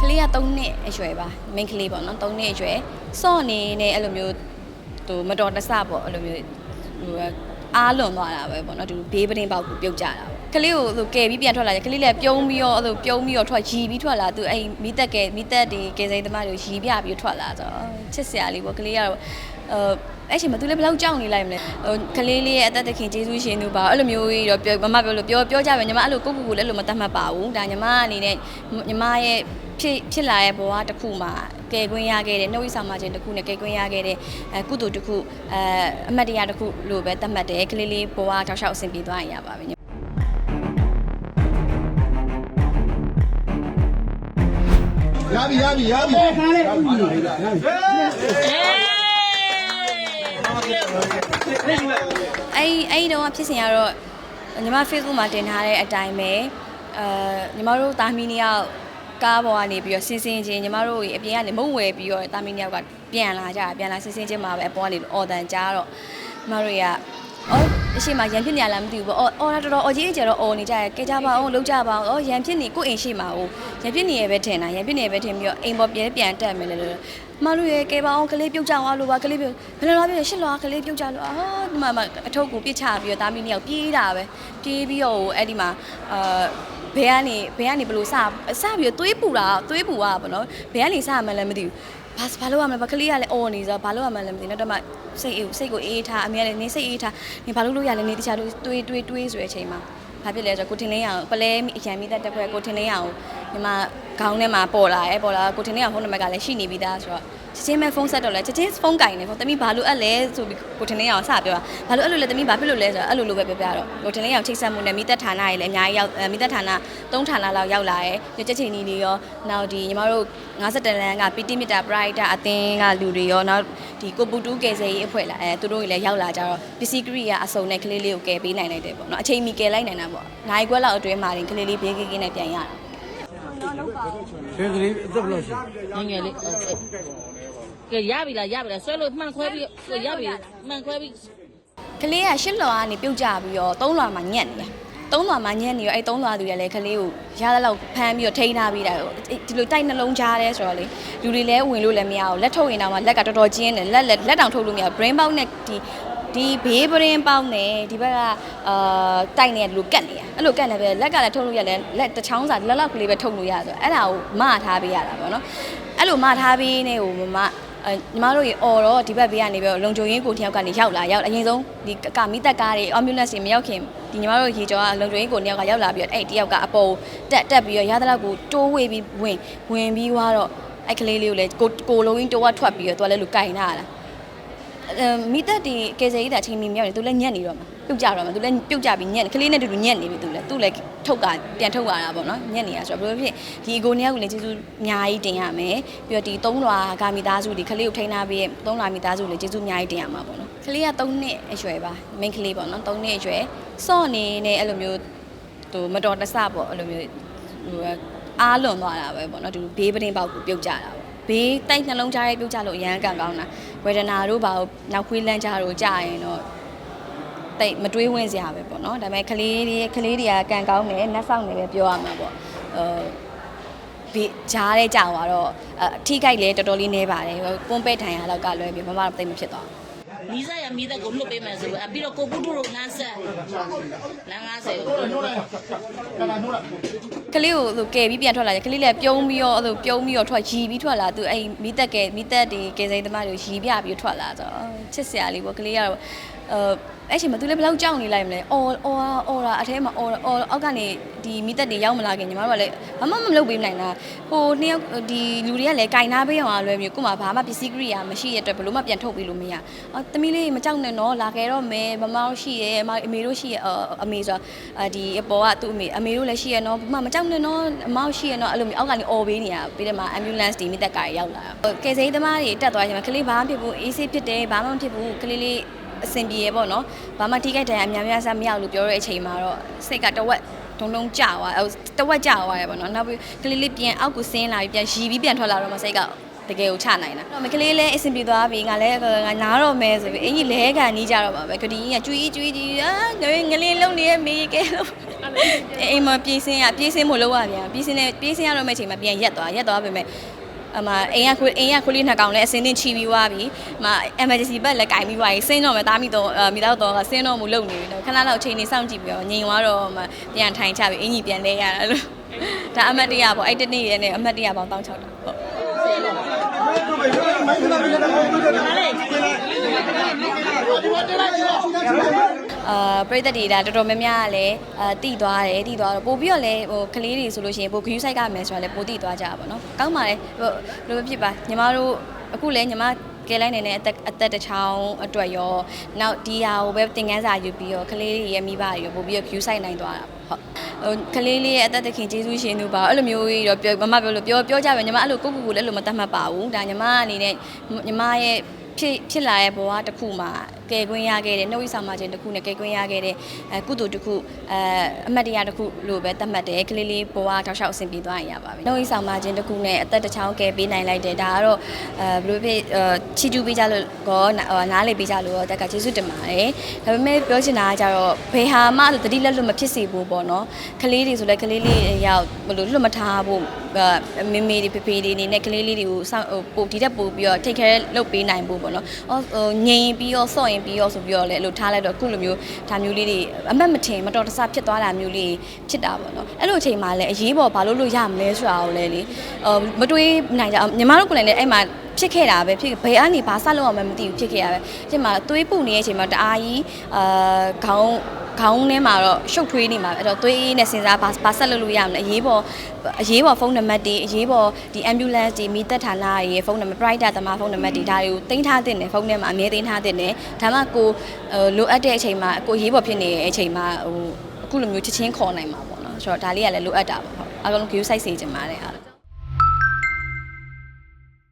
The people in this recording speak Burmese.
ကလေးက3နှစ်အရွယ်ပါမိန်းကလေးပေါ့နော်3နှစ်အရွယ်စော့နေနေအဲ့လိုမျိုးသူမတော်တဆပေါ့အဲ့လိုမျိုးဟိုအားလွန်သွားတာပဲပေါ့နော်သူဘေးပတင်းပေါက်ကိုပြုတ်ကြတာပေါ့ကလေးကိုသူကယ်ပြီးပြန်ထွက်လာတယ်ကလေးလည်းပြုံးပြီးတော့အဲ့လိုပြုံးပြီးတော့ထွက်ရီပြီးထွက်လာသူအဲ့မိသက်ကယ်မိသက်တွေကယ်စိန်သမားတွေရီပြပြီးထွက်လာဆိုတော့ချစ်စရာလေးပေါ့ကလေးကတော့ အဲအဲ့ချိန်မှာသူလည်းဘယ်လောက်ကြောက်နေလိုက်မလဲဟိုကလေးလေးရဲ့အသက်သခင်ကျေးဇူးရှင်သူပါအဲ့လိုမျိုးကြီးတော့ပြောမမပြောလို့ပြောပြောကြပဲညီမအဲ့လိုကိုယ့်ကိုယ်ကိုလည်းအဲ့လိုမတတ်မှတ်ပါဘူးဒါညီမအနေနဲ့ညီမရဲ့ဖြစ်ဖြစ်လာတဲ့ဘဝတစ်ခုမှာကယ်ခွင့်ရခဲ့တဲ့နှုတ်ရဆောင်မခြင်းတစ်ခုနဲ့ကယ်ခွင့်ရခဲ့တဲ့အဲကုသိုလ်တစ်ခုအဲအမတ်တရားတစ်ခုလို့ပဲသတ်မှတ်တယ်ကလေးလေးဘဝတောက်လျှောက်အဆင်ပြေသွားရင်ရပါပြီရပြီရပြီရပြီခါလေးဦးကြီးရပြီရပြီ အဲ့အဲ့ဒီတော့ဖြစ်စဉ်ကတော့ညီမ Facebook မှာတင်ထားတဲ့အတိုင်းပဲအဲညီမတို့တာမီနီယောက်ကားပေါ်ကနေပြီးတော့ဆင်းဆင်းချင်းညီမတို့အပြင်ကနေမုံဝယ်ပြီးတော့တာမီနီယောက်ကပြန်လာကြတာပြန်လာဆင်းဆင်းချင်းမှာပဲအပေါ်ကနေအော်တန်ကြားတော့ညီမတို့ကအော်အရှိမရန်ဖြစ်နေရလားမသိဘူးပေါ့အော်အော်တော်တော်အော်ကြီးအကျယ်တော့အော်နေကြရဲကဲကြပါအောင်လှုပ်ကြပါအောင်အော်ရန်ဖြစ်နေကိုယ့်အိမ်ရှိမှာ哦ရန်ဖြစ်နေရပဲထင်တာရန်ဖြစ်နေရပဲထင်ပြီးတော့အိမ်ပေါ်ပြန်ပြန်တက်မယ်လေလို့ မတို့ရဲ့ကဲပါအောင်ကလေးပြုတ်ကြအောင်လို့ပါကလေးပြုတ်ဘယ်လိုလဲပြရှစ်လွားကလေးပြုတ်ကြလို့အာဒီမှာမအထုပ်ကိုပြစ်ချပြီးတော့တာမီနီယောက်ပြေးတာပဲပြေးပြီးတော့အဲ့ဒီမှာအာဘယ်ကနေဘယ်ကနေဘလို့စစပြီးတော့သွေးပူတာသွေးပူတာပေါ့နော်ဘယ်ကနေစမှလည်းမသိဘူးဘာဘာလို့ရမလဲဘာကလေးကလည်းအော်နေဆိုဘာလို့ရမလဲမသိဘူးနောက်တော့မှစိတ်အေးစိတ်ကိုအေးထားအမေကလည်းနေစိတ်အေးထားနေဘာလို့လို့ရလဲနေတခြားတွေတွေးတွေးတွေးဆိုတဲ့အချိန်မှာ ဘာဖြစ်လဲဆိုတော့ကိုထင်လင်းရအောင်ပလဲအရန်မိသက်တက်ခွဲကိုထင်လင်းရအောင်ဒီမှာခေါင်းထဲမှာပေါ်လာရဲပေါ်လာကိုထင်လင်းရအောင်ဖုန်းနံပါတ်ကလည်းရှိနေပြီးသားဆိုတော့ ချက်ချင်းပဲဖုန်းဆက်တော့လဲချက်ချင်းဖုန်းကင်နေဖုန်းတမီဘာလို့အပ်လဲဆိုပြီးကိုထင်လင်းရအောင်စပြောတာဘာလို့အဲ့လိုလဲတမီဘာဖြစ်လို့လဲဆိုတော့အဲ့လိုလိုပဲပြောပြတော့ကိုထင်လင်းရအောင်ချိတ်ဆက်မှုနဲ့မိသက်ဌာနတွေလည်းအများကြီးရောက်မိသက်ဌာန၃ဌာနလောက်ရောက်လာရဲညချက်ချင်းကြီးတွေရောနောက်ဒီညီမတို့50လမ်းကပီတိမီတာပရိုက်တာအသင်းကလူတွေရောနောက်ဒီကိုပူတူးကယ်ဆယ်ရေးအဖွဲ့လာအဲသူတို့တွေလည်းရောက်လာကြတော့ပစ္စည်းကရိယာအစုံနဲ့ကလေးလေးကိုကယ်ပေးနိုင်လိုက်တယ်ပေါ့နော်အချိန်မီကယ်လိုက်နိုင်တာပေါ့နိုင်ခွက်လောက်အတွင်းမှာတင်ကလေးလေးဘေးကင်းကင်းနဲ့ပြန်ရတာခေကလေးအသက်ဘယ်လောက်ရှိငငယ်လေး ကဲရပြီလားရပြီလားဆွဲလို့မှန်ခွဲပြီးရပြီမှန်ခွဲပြီးကလေးကရှစ်လွာကနေပြုတ်ကြပြီးတော့သုံးလွာမှာညက်နေတယ်သုံးလွာမှာညက်နေရောအဲသုံးလွာသူရလည်းကလေးကိုရတဲ့လောက်ဖမ်းပြီးတော့ထိန်းထားပြီးတာဒီလိုတိုက်နှလုံးကြားတယ်ဆိုတော့လေလူတွေလည်းဝင်လို့လည်းမရဘူးလက်ထုတ်ရင်တော့လက်ကတော်တော်ကျင်းတယ်လက်လက်လက်တောင်ထုတ်လို့မရဘူး brain box နဲ့ဒီဒီဘေး brain box နဲ့ဒီဘက်ကအာတိုက်နေတယ်လို့ကတ်နေရအဲ့လိုကတ်နေပဲလက်ကလည်းထုတ်လို့ရလဲလက်တစ်ချောင်းစာလက်လောက်ကလေးပဲထုတ်လို့ရဆိုတော့အဲ့ဒါကိုမထားပေးရတာပေါ့နော်အဲ့လိုမထားပေးနေဟိုမမအဲ ညီမတို့ရေအော်တော့ဒီဘက်ဘေးကနေပြီးတော့လုံခြုံရေးကိုတယောက်ကနေရောက်လာရောက်အရင်ဆုံးဒီကမိသက်ကားတွေ ambulance တွေမရောက်ခင်ဒီညီမတို့ရေကျော်ကလုံခြုံရေးကိုတယောက်ကရောက်လာပြီးတော့အဲ့တယောက်ကအပေါ်တက်တက်ပြီးတော့ရသလောက်ကိုတိုးဝေးပြီးဝင်ဝင်ပြီးွားတော့အဲ့ကလေးလေးကိုလည်းကိုကိုလုံးကြီးတိုးဝထွက်ပြီးတော့သူကလည်းလူကင်ထားတာအဲ မိသက်ဒီကေစေကြီးတဲ့အချိန်မီမြောက်နေသူလည်းညက်နေတော့မှာပြုတ်ကြတော့မှာသူလည်းပြုတ်ကြပြီးညက်ကလေးနဲ့တူတူညက်နေပြီသူလည်းသူလည်းထုတ်ကပြန်ထုတ်လာတာပေါ့နော်ညက်နေရဆိုတော့ဘယ်လိုဖြစ်ဒီအကိုနှစ်ယောက်ကိုလည်းကျေးဇူးအများကြီးတင်ရမယ်ပြီးတော့ဒီသုံးလွာကမိသားစုဒီကလေးကိုထိန်းထားပြီးသုံးလွာမိသားစုကိုလည်းကျေးဇူးအများကြီးတင်ရမှာပေါ့နော်ကလေးက3နှစ်အရွယ်ပါမိန်းကလေးပေါ့နော်3နှစ်အရွယ်စော့နေနေအဲ့လိုမျိုးသူမတော်တဆပေါ့အဲ့လိုမျိုးဟိုအားလွန်သွားတာပဲပေါ့နော်သူဘေးပတင်းပေါက်ကိုပြုတ်ကြတာပေါ့ဘေးတိုက်နှလုံးကြားရေးပြုတ်ကြလို့အရန်ကန်ကောင်းတာဝေဒနာတို့ဘာလို့နောက်ခွေးလန်းကြတို့ကြာရင်တော့တိတ်မတွေးဝင်စရာပဲပေါ့နော်ဒါပေမဲ့ကလေးတွေကလေးတွေကကန်ကောင်းတယ်နတ်ဆောင်နေပဲပြောရမှာပေါ့ဟိုဒီကြားတဲ့ကြောင်ကတော့အထိခိုက်လဲတော်တော်လေးနေပါတယ်ပွန်းပဲ့ထိုင်ရတော့ကလွဲပြီးမမတော့တိတ်မဖြစ်သွားဘူးလီဇာရမိသက်ကိုလွတ်ပေးမယ်ဆိုပြီးတော့ကိုပုတုတို့ငန်းဆက်လမ်း90ကို ကလေးကိုဟိုကယ်ပြီးပြန်ထွက်လာတယ်ကလေးလည်းပြုံးပြီးတော့ဟိုပြုံးပြီးတော့ထွက်ရီပြီးထွက်လာသူအဲ့မိသက်ကယ်မိသက်တွေကယ်စိန်သမားတွေရီပြပြီးထွက်လာဆိုတော့ချစ်စရာလေးပေါ့ကလေးကတော့အဲ အဲ့ချိန်မှာသူလည်းဘယ်လောက်ကြောက်နေလိုက်မလဲအော်အော်အော်တာအထဲမှာအော်အော်အောက်ကနေဒီမိသက်တွေရောက်မလာခင်ညီမတို့ကလည်းဘာမှမလုပ်ပေးနိုင်တာဟိုနှစ်ယောက်ဒီလူတွေကလည်းကင်နာပေးအောင်အလွယ်မျိုးကိုမှဘာမှပစ္စည်းကိရိယာမရှိရတဲ့အတွက်ဘယ်လို့မှပြန်ထုတ်ပေးလို့မရအော်တမီးလေးမကြောက်နဲ့နော်လာခဲ့တော့မယ်မမတို့ရှိရဲအမအမေတို့ရှိရဲအမေဆိုတော့ဒီအပေါ်ကသူ့အမေအမေတို့လည်းရှိရဲနော်ဘာမှမကြောက်နဲ့နော်အမေရှိရဲနော်အဲ့လိုမျိုးအောက်ကနေအော်ပေးနေတာပြီးတော့မှ ambulance ဒီမိသက်ကားရောက်လာတာကယ်ဆယ်ရေးသမားတွေတက်သွားချိန်မှာကလေးဘာမှဖြစ်ဘူးအေးဆေးဖြစ်တယ်ဘာမှမဖြစ်ဘူးကလေးလေး အဆင်ပြေရပေါ့နော်ဘာမှထိခိုက်တယ်အများများစားမရဘူးလို့ပြောတဲ့အချိန်မှာတော့စိတ်ကတဝက်ဒုံဒုံကြာသွားတဝက်ကြာသွားရပေါ့နော်နောက်ပြီးကလေးလေးပြန်အောက်ကိုဆင်းလာပြီးပြန်ရီပြီးပြန်ထွက်လာတော့မှစိတ်ကတကယ်ကိုချနိုင်တာတော့မကလေးလည်းအဆင်ပြေသွားပြီငါလည်းငါနားတော့မယ်ဆိုပြီးအင်ကြီးလဲကန်နီးကြတော့ပါပဲကတိကြီးကကျွေးကျွေးကြီးအာငယ်ငလေးလုံနေရဲ့မေးကဲလို့အိမ်မှာပြေးစင်းရပြေးစင်းမလို့ရပြန်ပြေးစင်းနဲ့ပြေးစင်းရတော့မယ့်ချိန်မှာပြန်ရက်သွားရက်သွားပြင်မဲ့ အမအိမ်ကခွေးအိမ်ကခွေးလေးနှစ်ကောင်လည်းအစင်းတင်းချီပြီးသွားပြီအမ emergency ဘက်လည်းကင်ပြီးသွားပြီစင်းတော့မယ်တားမိတော့မိတော့တော့ဆင်းတော့မလုပ်နေဘူးတော့ခဏလောက်အချိန်နေစောင့်ကြည့်ပြီးတော့ငြိမ်သွားတော့မှပြန်ထိုင်ချပြီးအင်ကြီးပြန်လဲရတာလို့ဒါအမတ်တရပေါ့အဲ့တနေ့ရဲနဲ့အမတ်တရပေါင်းတောင်းချောက်တာဟုတ် အာပြည်သက်တွေဒါတော်တော်များများကလည်းအာတိသွားတယ်တိသွားတော့ပို့ပြီးတော့လည်းဟိုကလေးတွေဆိုလို့ရှိရင်ပို့ခယူးဆိုင်ကမယ်ဆိုတာလည်းပို့တိသွားကြတာပေါ့နော်ကောင်းပါလေဟိုလိုပဲဖြစ်ပါညီမတို့အခုလည်းညီမကဲလိုက်နေတဲ့အသက်အသက်တစ်ချောင်းအတွက်ရောနောက်ဒီဟာကိုပဲသင်ခန်းစာယူပြီးတော့ကလေးတွေရဲ့မိဘတွေရောပို့ပြီးတော့ခယူးဆိုင်နိုင်သွားတာပေါ့ဟုတ်ဟိုကလေးလေးရဲ့အသက်တခင်ကျေးဇူးရှင်သူပါအဲ့လိုမျိုးကြီးတော့ပြောမမပြောလို့ပြောပြောကြပဲညီမအဲ့လိုကိုယ့်ကိုယ်ကိုလည်းအဲ့လိုမတတ်မှတ်ပါဘူးဒါညီမအနေနဲ့ညီမရဲ့ဖြစ်ဖြစ်လာတဲ့ဘဝတစ်ခုမှာ ကယ်ခွင့်ရခဲ့တဲ့နှုတ်ဆောင်မခြင်းတစ်ခုနဲ့ကယ်ခွင့်ရခဲ့တဲ့အဲကုသိုလ်တစ်ခုအဲအမှတ်တရတစ်ခုလို့ပဲသတ်မှတ်တယ်ကလေးလေးဘဝတောက်လျှောက်အဆင်ပြေသွားရင်ရပါပြီနှုတ်ဆောင်မခြင်းတစ်ခုနဲ့အသက်တစ်ချောင်းကယ်ပေးနိုင်လိုက်တယ်ဒါကတော့အဲဘယ်လိုဖြစ်အဲချီကျူးပေးကြလို့ကောနာနားလေပေးကြလို့ရောတက်ကကျေးဇူးတင်ပါတယ်ဒါပေမဲ့ပြောချင်တာကကြတော့ဘယ်ဟာမှတတိလက်လွတ်မဖြစ်စေဘူးပေါ့နော်ကလေးတွေဆိုလဲကလေးလေးရောက်ဘယ်လိုလွတ်မထားဖို့မေမေတွေဖေဖေတွေအနေနဲ့ကလေးလေးတွေကိုစောင့်ပို့ဒီတက်ပို့ပြီးတော့ take care လုပ်ပေးနိုင်ဖို့ပေါ့နော်အော်ဟိုငြိမ်ပြီးတော့စော့ရင်ပြီးတော့ဆိုပြီးတော့လည်းအဲ့လိုထားလိုက်တော့အခုလိုမျိုးဒါမျိုးလေးတွေအမတ်မထင်မတော်တဆဖြစ်သွားတာမျိုးလေးဖြစ်တာပေါ့နော်အဲ့လိုအချိန်မှာလည်းအရေးပေါ်ဘာလို့လို့ရမလဲဆိုတာကိုလည်းလေဟိုမတွေးနိုင်ကြအောင်ညီမတို့ကလည်းအဲ့မှာ ဖြစ်ခဲ့တာပဲဖြစ်ဘယ်အနေဘာဆက်လို့အောင်မသိဘူးဖြစ်ခဲ့ရပဲဖြစ်မှာသွေးပူနေတဲ့အချိန်မှာတအားကြီးအာခေါင်းခေါင်းထဲမှာတော့ရှုပ်ထွေးနေမှာပဲအဲ့တော့သွေးအေးနဲ့စဉ်းစားဘာဘာဆက်လုပ်လို့ရမလဲအရေးပေါ်အရေးပေါ်ဖုန်းနံပါတ်တွေအရေးပေါ်ဒီ ambulance တွေမိသက်ဌာနတွေရဲ့ဖုန်းနံပါတ် private သမားဖုန်းနံပါတ်တွေဒါတွေကိုတင်ထားတဲ့နဲ့ဖုန်းထဲမှာအမြဲတင်ထားတဲ့နဲ့ဒါမှကိုဟိုလိုအပ်တဲ့အချိန်မှာကိုအရေးပေါ်ဖြစ်နေတဲ့အချိန်မှာဟိုအခုလိုမျိုးချက်ချင်းခေါ်နိုင်မှာပေါ့နော်ဆိုတော့ဒါလေးကလည်းလိုအပ်တာပေါ့ဟုတ်အကောင်လုံး view site စေချင်ပါတယ်ဟာ